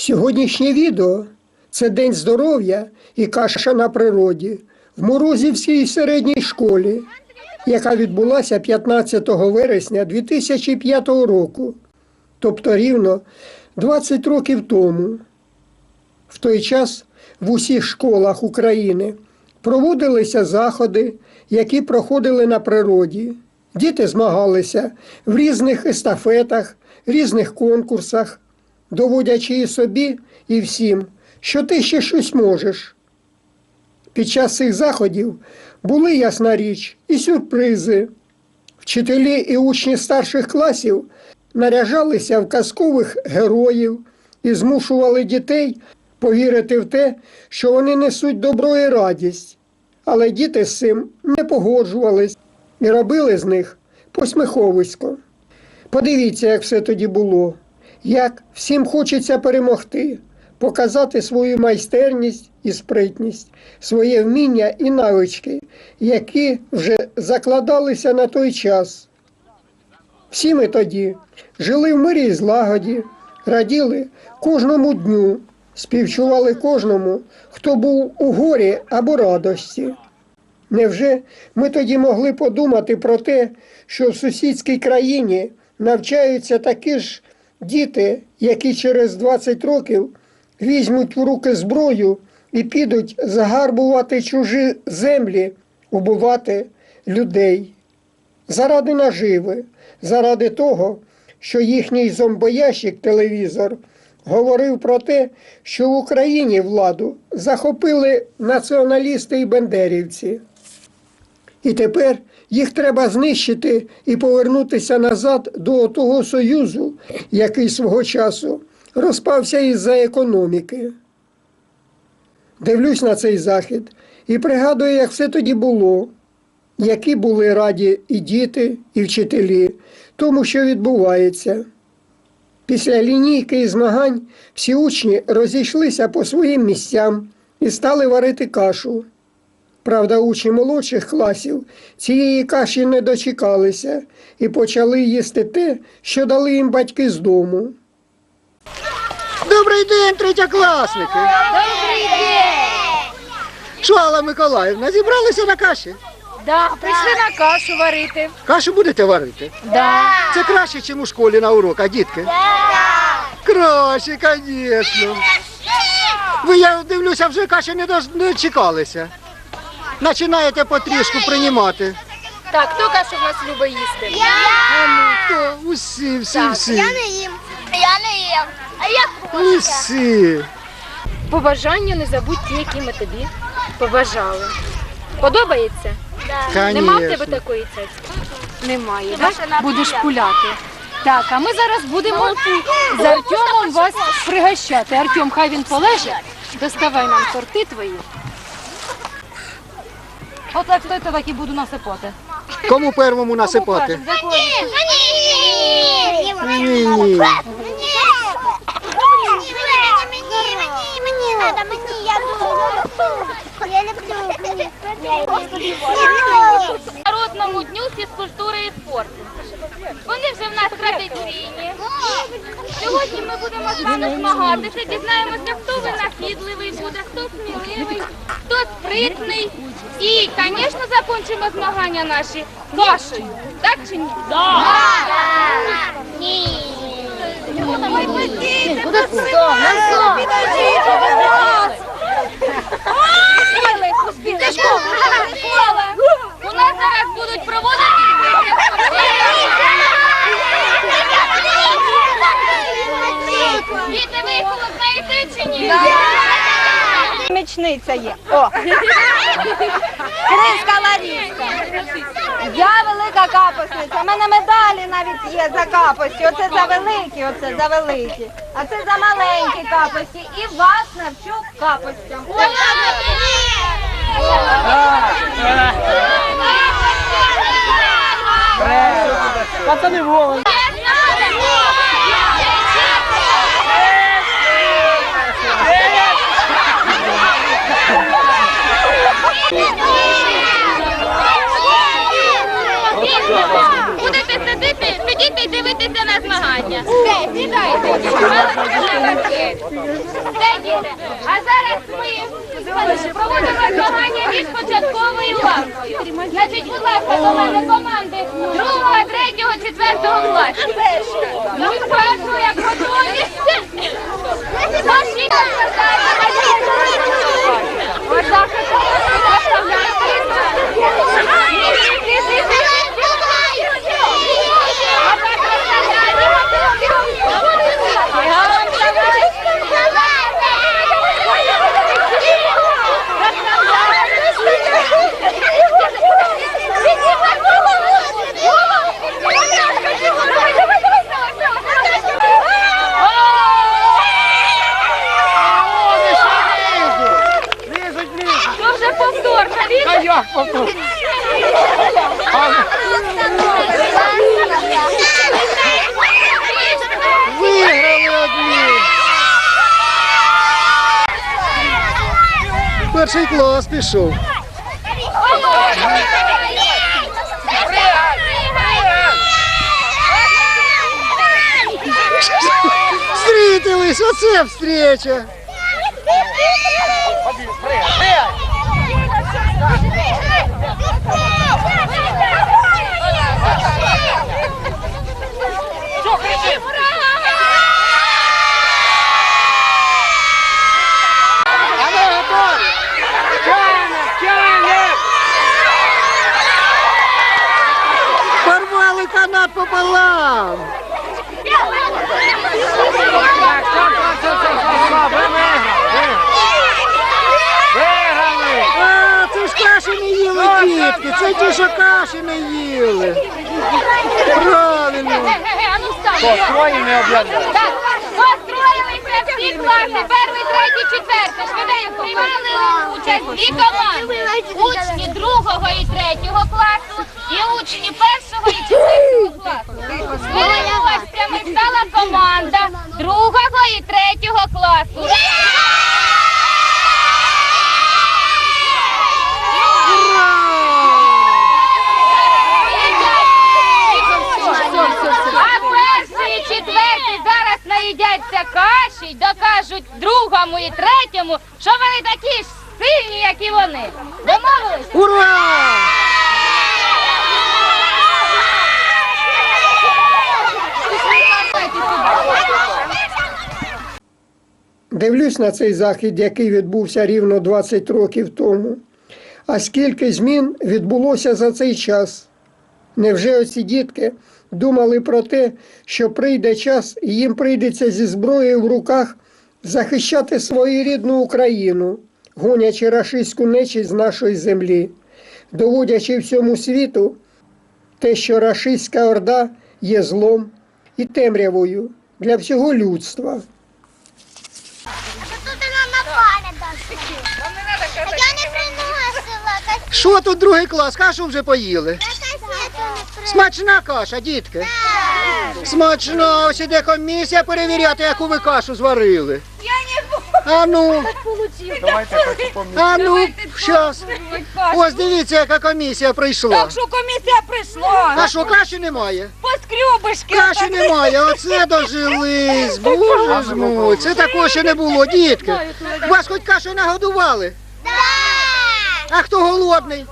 Сьогоднішнє відео це День здоров'я і каша на природі в Морозівській середній школі, яка відбулася 15 вересня 2005 року, тобто рівно 20 років тому. В той час в усіх школах України проводилися заходи, які проходили на природі. Діти змагалися в різних естафетах, різних конкурсах, доводячи і собі, і всім, що ти ще щось можеш. Під час цих заходів були, ясна річ, і сюрпризи. Вчителі і учні старших класів наряжалися в казкових героїв і змушували дітей повірити в те, що вони несуть добро і радість. Але діти з цим не погоджувались і робили з них посміховисько. Подивіться, як все тоді було, як всім хочеться перемогти, показати свою майстерність і спритність, своє вміння і навички, які вже закладалися на той час. Всі ми тоді жили в мирі і злагоді, раділи кожному дню, співчували кожному, хто був у горі або радості. Невже ми тоді могли подумати про те, що в сусідській країні навчаються такі ж діти, які через 20 років візьмуть в руки зброю і підуть загарбувати чужі землі, убивати людей заради наживи, заради того, що їхній зомбоящик телевізор говорив про те, що в Україні владу захопили націоналісти і бендерівці. І тепер їх треба знищити і повернутися назад до того союзу, який свого часу розпався із-за економіки. Дивлюсь на цей захід і пригадую, як все тоді було, які були раді і діти, і вчителі, тому, що відбувається. Після лінійки і змагань всі учні розійшлися по своїм місцям і стали варити кашу. Правда, учні молодших класів цієї каші не дочекалися і почали їсти те, що дали їм батьки з дому. Добрий день, третьокласники! Добрий день! Що, Алла Миколаївна, зібралися на каші? Да, прийшли на кашу варити. Кашу будете варити? Да. Це краще, ніж у школі на уроках, дітки? Краще, звісно. Ви, я дивлюся, вже каші не дож- не чекалися. Починаєте потрішку приймати. Так, хто кашу в нас любить їсти? То усі, всі, всі. Я не їм. Я не їм. А я хочу. Усі. Побажання не забудь ті, які ми тобі побажали. Подобається? Нема в тебе Конечно. такої цецьки? Немає. Так? Будеш пуляти. Так, а ми зараз будемо з Артемом вас пригощати. Артем, хай він полежить. Доставай нам торти твої. От як хто то так і буду насипати. Кому первому насипати? Мені! Мені! Мені, мені, мені Мені! мені, я люблю. Я люблю. Народному дню фізкультури і спорту. Вони вже в нас традиційні. Сьогодні ми будемо з вами змагатися, дізнаємося, хто винахідливий буде, хто сміливий, хто спритний. І, звісно, закінчимо змагання наші кашею. Так чи ні? Ні. У нас зараз будуть проводити. Діти, ви його знаєте чи ні? Помічниця є. О! Криска Ларіска. Я велика капусниця. У мене медалі навіть є за капості. Оце за великі, оце за великі. А це за маленькі капості. І вас навчу капостям. Пацани вовен. Дивитися на змагання. Де, сідайте, Де, діти? А зараз ми проводимо змагання від початкової лавкою. Значить, будь ласка, до мене команди другого, третього, четвертого класу. Ну, першого, як готові. Пошли, Отак, Дуже повторно. А як потім? Виграли одні. Перший клас пішов. Встретились, оце встреча. Канат пополам. А, це ж каші не їли дітки, це ті, що каші не їли. Правильно. А ну встань. Так, всі класи, перший, третій, четвертий. Швиденько. Приймали участь дві команди. Учні другого і третього класу і учні першого і четвертого класу. Вас прямо стала команда другого і третього класу. А перший і четвертий зараз наїдяться каші й докажуть другому і третьому, що вони такі ж сильні, як і вони. Домовились? Ура! Дивлюсь на цей захід, який відбувся рівно 20 років тому. А скільки змін відбулося за цей час? Невже оці дітки думали про те, що прийде час і їм прийдеться зі зброєю в руках захищати свою рідну Україну, гонячи рашистську нечість з нашої землі, доводячи всьому світу те, що рашистська орда є злом і темрявою для всього людства. Тут нам напали дошли. Я не приносила. кассету. Що тут другий клас? Кашу вже поїли. Смачна каша, дітки. Смачна, ось іде комісія перевіряти, яку ви кашу зварили. Я не буду. А ну. А ну, щас. Ось дивіться, яка комісія прийшла. Так що комісія прийшла. А що, каші немає? Поскрюбишки. Каші немає, оце дожились. Боже ж мой, це такого ще не було, дітки. Вас хоч кашею нагодували? Да. А хто голодний?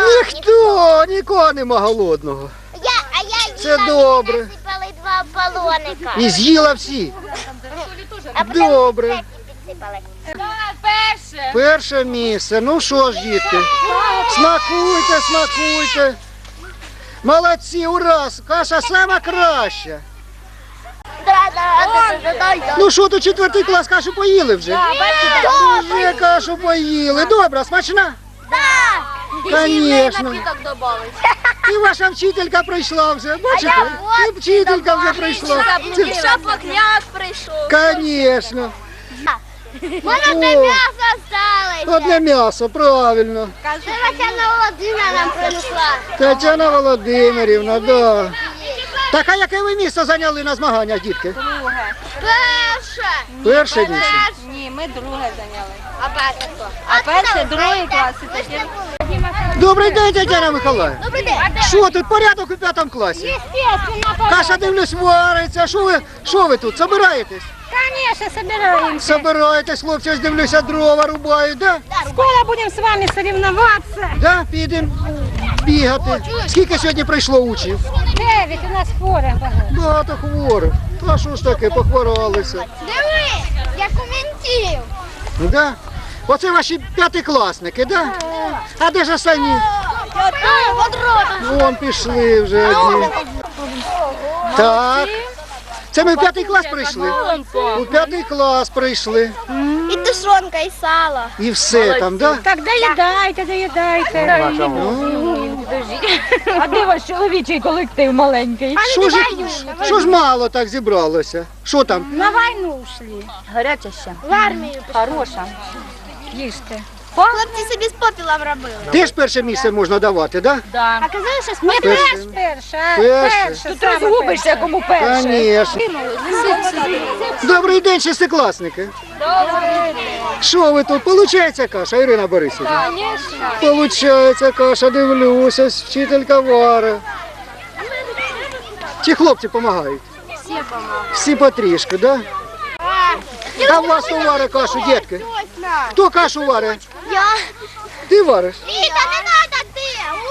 Ніхто, нікого нема голодного. Я, а я Це їла, добре. мені насипали два балоника. І з'їла всі. А потім Добре. третій підсипали. Перше. Перше місце. Ну що ж, дітки, смакуйте, смакуйте. Молодці, ура! Каша сама краща. Да, да, да, да, да. Ну що, тут четвертий клас кашу поїли вже? Вже кашу поїли. Добре, смачна? Звісно. І ваша вчителька прийшла вже. Бачите? І вчителька вже прийшла. Це... Шапокняк прийшов. Звісно. Вона О. м'ясо осталось. Одне м'ясо, правильно. Це Тетяна Володимира нам принесла. Тетяна Володимирівна, да. Так, а яке ви місце зайняли на змаганнях, дітки? Друге. Перше. Перше місце. Ні, ми друге зайняли. А перше хто? А перший, другий клас і. Добрий день, Тетяна Миколаївна. Добрий день. Що тут порядок у п'ятому класі? Естественно, Каша дивлюсь, вариться. Що ви, що ви тут? Собираєтесь? конечно, собираемся. Собираєтесь, хлопці, ось дивлюся, дрова рубають, да? Скоро будем с вами соревноваться. Да, підемо бігати. Скільки сьогодні прийшло учнів? Дев'ять у нас фора багато. Багато хворих. Та що ж таке, похворалися. Диви, я коментів. Да? Оце ваші п'ятикласники, да? А де ж останні? Вон пішли вже одні. Так. Це ми в п'ятий клас прийшли? У п'ятий клас прийшли. І тушонка, і сало. І все там, да? Так доїдайте, доїдайте. А де ваш чоловічий колектив маленький? Що ж, що ж мало так зібралося? Що там? На війну ушли. Гаряча ще. В армію. Хороша. Їжте. Хлопці собі з попілом робили. Теж перше місце можна давати, да? Да. А казали, що не Перше. перша, а Перше. Тут розгубишся, кому перше. Конечно. Добрий день, шестикласники. Що ви тут? Получається каша, Ірина Борисівна? Получається каша, дивлюся, вчителька вара. Чи хлопці допомагають? Всі потрішки, да? А у вас хто варить кашу, дітки? Хто кашу варить? Я. Ти вариш? Віта, не надо ти.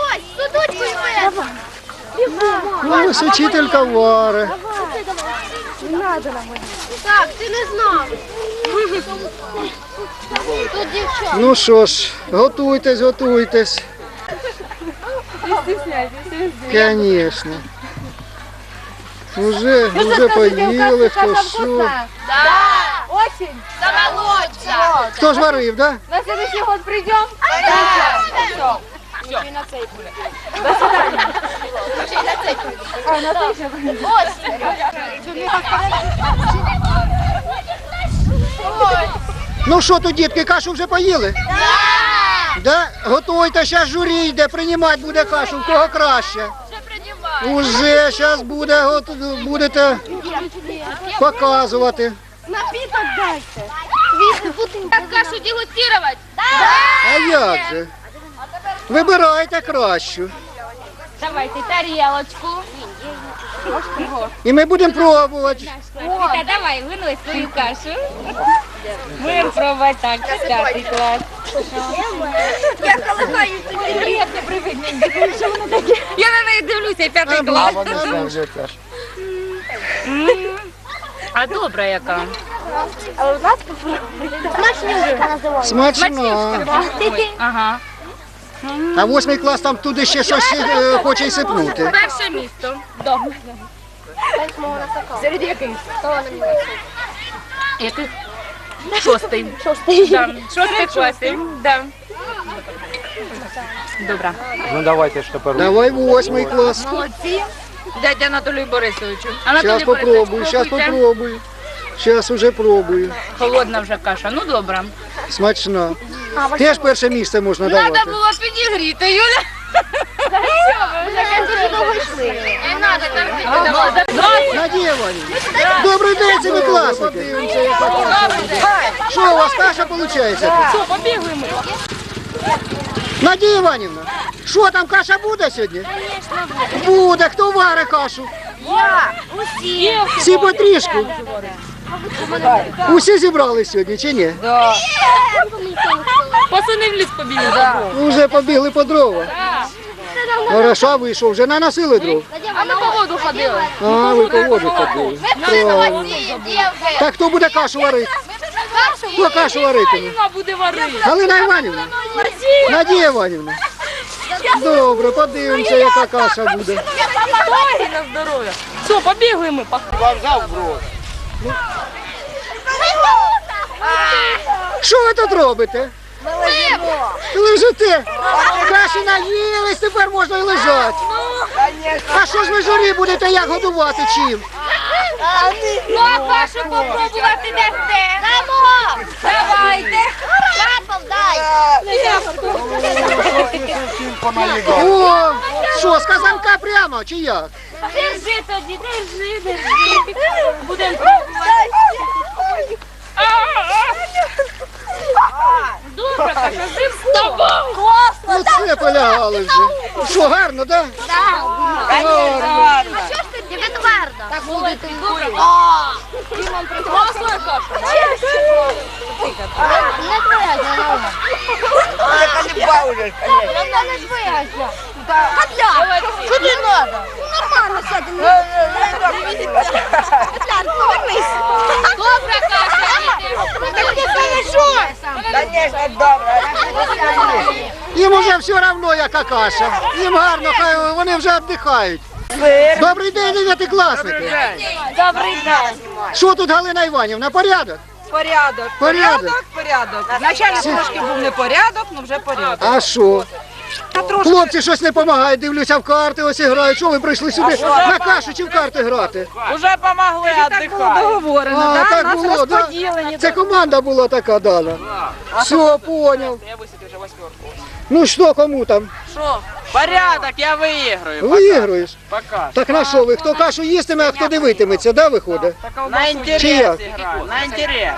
Ось, судочку йми. Ну, ось вчителька варить. Так, ти не знав. Тут дівчата. Ну що ж, готуйтесь, готуйтесь. Звісно. Уже, уже поїли, хто що. Очень. Хто ж варив, да? На следующий год придем? Ну що тут, дітки, кашу вже поїли? Да? Готуйте, зараз журі йде, приймати буде кашу, в кого краще. Уже зараз буде, гот- будете показувати. Напіток дайте. Как кашу дегустировать? А як же? Вибирайте кращу. Давайте тарелочку. І ми будемо пробувати. Віта, давай, винуй свою кашу. Будемо пробувати так, п'ятий клас. Я на неї дивлюся, п'ятий клас. А добра яка? Смачнюшка називається. Смачно. Ага. А восьмий клас там туди ще щось е, хоче й сипнути. Перше місто. Добре. Серед яких? Яких? Шостий. Шостий. Да. Шостий класів. Да. Добре. Ну давайте ж тепер. Давай восьмий клас. Молодці. Дядя Анатолію Борисовичу. Зараз Анатолій попробую, Борисович, зараз пробуйте. попробую. Зараз уже пробую. Холодна вже каша. Ну добре. Смачно. Теж перше місце можна Треба давати. було підігріти, Юля. Не. Надія Іванівна. Добрий день, семикласники. Що у вас каша виходить? Побігли ми? Надія Іванівна, що там каша буде сьогодні? Буде. Хто варить кашу? Усі. Всі потрішку. Усі зібрали сьогодні чи ні? Пацани в ліс побігли. Уже побігли по дрова. Хорошо, а ви що, вже наносили дров? А ми по воду ходили. А, ви по воду ходили. Так хто буде кашу варити? Хто кашу варитиме? Вона буде варити. Галина Іванівна? Надія Іванівна? Добре, подивимося, яка каша буде. Ой, на здоров'я. Все, побігли ми. Що ви тут робите? Лежите. Каші наїлись, тепер можна і лежати. А що ж ви журі будете як годувати чим? Ну, а кашу попробувати дасте. Дамо! Давайте. Рапал дай. Що, з казанка прямо, чи як? Держи тоді, держи, держи. Будемо пробувати. Добре, каша, жив з тобою. Класно. Ну, Оце полягали вже. Що, гарно, так? Так твердо. Так буде ти. Не твоя голова. Не твоя. Котляр, що тобі треба? Нормально сяди. Котляр, повернись. Добра каша. Так ти хорошо. Їм уже все одно яка каша. Їм гарно, хай вони вже віддихають. Добрий день, дев'ятикласники. Добрий день. Що тут Галина Іванівна? Порядок? Порядок. Порядок. Порядок. Вначалі трошки був не порядок, ну вже порядок. А що? Хлопці щось не допомагають, дивлюся в карти, ось і грають. Що ви прийшли сюди на кашу чи в карти грати? Уже помогли Так було договорено, А, да? так Нас було, да? Це команда була така дана. Все, поняв. Я висвітив вже восьмерку. Ну що, кому там? Що? Порядок, я виіграю. Виігруєш? Пока. Так на що ви? Хто кашу їстиме, а хто дивитиметься, да, виходить? На інтерес Чи як? граю, на інтерес.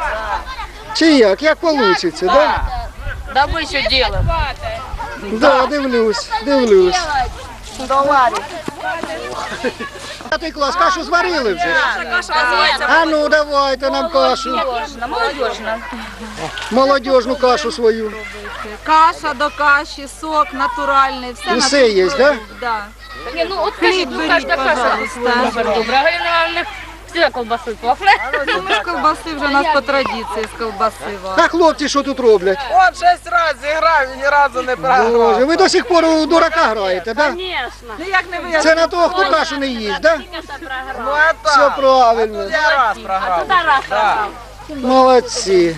Чи як? Як вийде, да? Да ви що ділите? Да, дивлюсь, дивлюсь. П'ятий клас, кашу зварили вже. А ну давайте нам кашу. Молодежна. Молодіжну кашу свою. Каша до каші, сок натуральний, все Усе є, да? Да. Ні, ну от кажіть, ну беріть, каша Добре. Галина Івановна, всі колбаси пахне. Ну, ми ж колбаси вже у нас по традиції з колбаси. А хлопці що тут роблять? От шість разів зіграв і ні разу не Боже, ви до сих пор у дурака граєте, да? Ну як не ви? Це на того, хто кашу не їсть, так? Ну а Все так. правильно. Я раз програв. Молодці.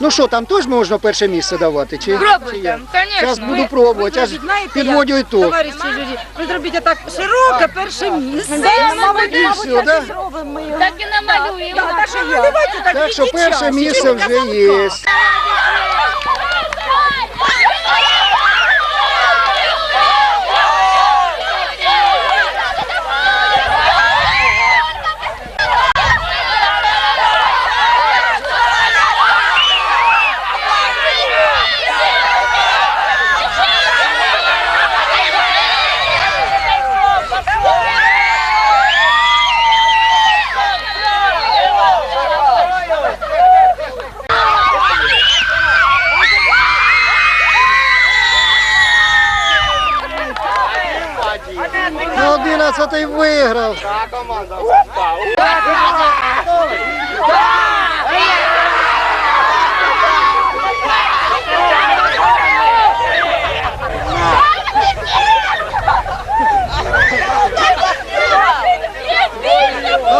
Ну що, там теж можна перше місце давати? Чи, чи Пробуйте, як? звісно. Зараз буду пробувати, аж підводю і тут Товариші журі, ви зробіть так широке перше місце. І все, да? Так і намалюємо. Так що наливайте так Так що перше місце вже є. Одинадцятий виграв.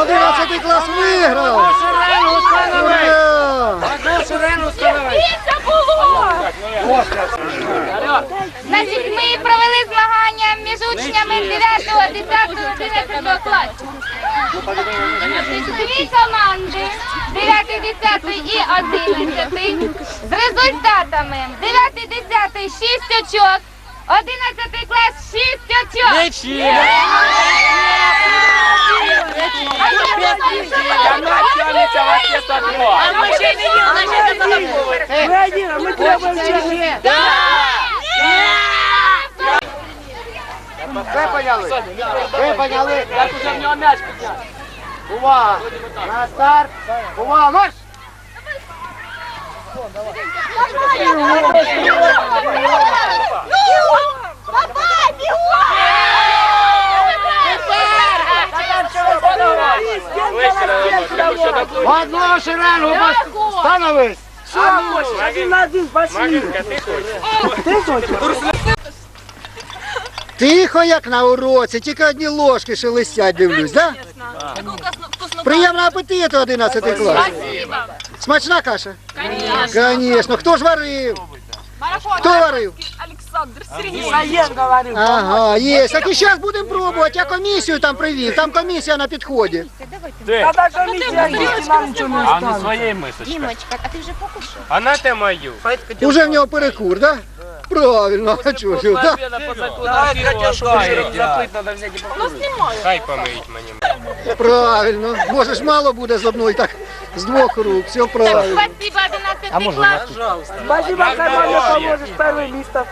Одинадцятий клас виграв. Ура! Це було! Значить, ми провели між учнями 9, 10, 11 класів. Дві команди 9, 10 і 11 з результатами. 9, 10 6 очок, 11 клас 6 очок. А ми ще не за тобою. Ви поняли? Ви поняли? Як уже в нього м'яч підняти. Увага! На старт! Увага, марш! Давай, бігом! В одну шеренгу становись! Тихо, як на уроці, тільки одні ложки шелестять, дивлюсь, да? Приємного апетиту, 11 клас. Смачна каша? Звісно. Хто ж варив? Хто варив? Ага, є. Так і зараз будемо пробувати. Я комісію там привів. Там комісія на підході. А не своєї мисочки. Дімочка, а ти вже покушав? А на те мою. Уже в нього перекур, да? Правильно, а чого ж, да? І покрутити. Хай помиють мені. Правильно. Може ж мало буде з одної, так з двох рук. Все Так, правильно. спасибо, 11 клас. Спасибо, Карман, поможеш перше место.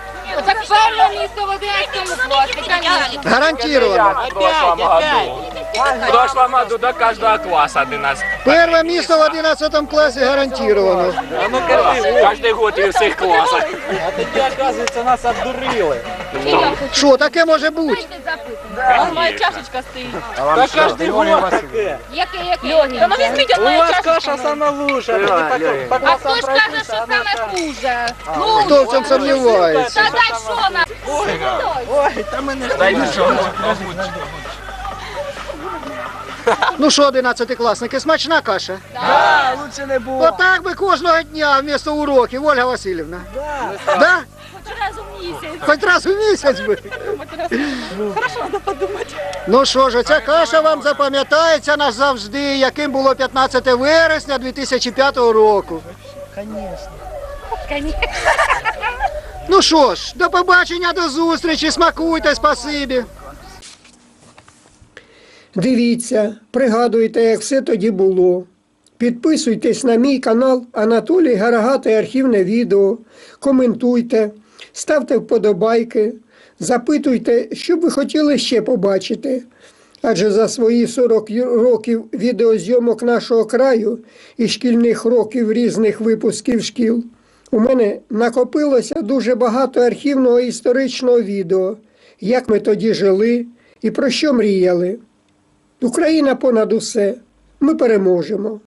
Так перше місце в 11 класі, звісно. Гарантировано. В прошлом году. В прошлом году до каждого класса 11. Перше місце в 11 класі гарантировано. Каждый год и в всех классах. А тоді, оказується, нас обдурили. Що таке може бути? Та кожен год таке. Яке, яке? Та ну візьміть У вас каша сама лучша. тоді по- по А хто ж каже, що саме хуже? Ну, Хто в цьому сумнівається? та дай що нам? Ой, та мене ж Дайте что Ну що, 11 класники, смачна каша? Да, лучше не було. Отак би кожного дня вмісто уроків, Ольга Васильівна. Да? Хоч раз у місяць. Хоч раз у місяць би. Ну що ж, ця каша вам запам'ятається назавжди, яким було 15 вересня 2005 року. Ну що ж, до побачення, до зустрічі, смакуйте, спасибі. Дивіться, пригадуйте, як все тоді було. Підписуйтесь на мій канал Анатолій Гарагатий архівне відео, коментуйте, ставте вподобайки, запитуйте, що б ви хотіли ще побачити. Адже за свої 40 років відеозйомок нашого краю і шкільних років різних випусків шкіл у мене накопилося дуже багато архівного історичного відео, як ми тоді жили і про що мріяли. Україна понад усе. Ми переможемо.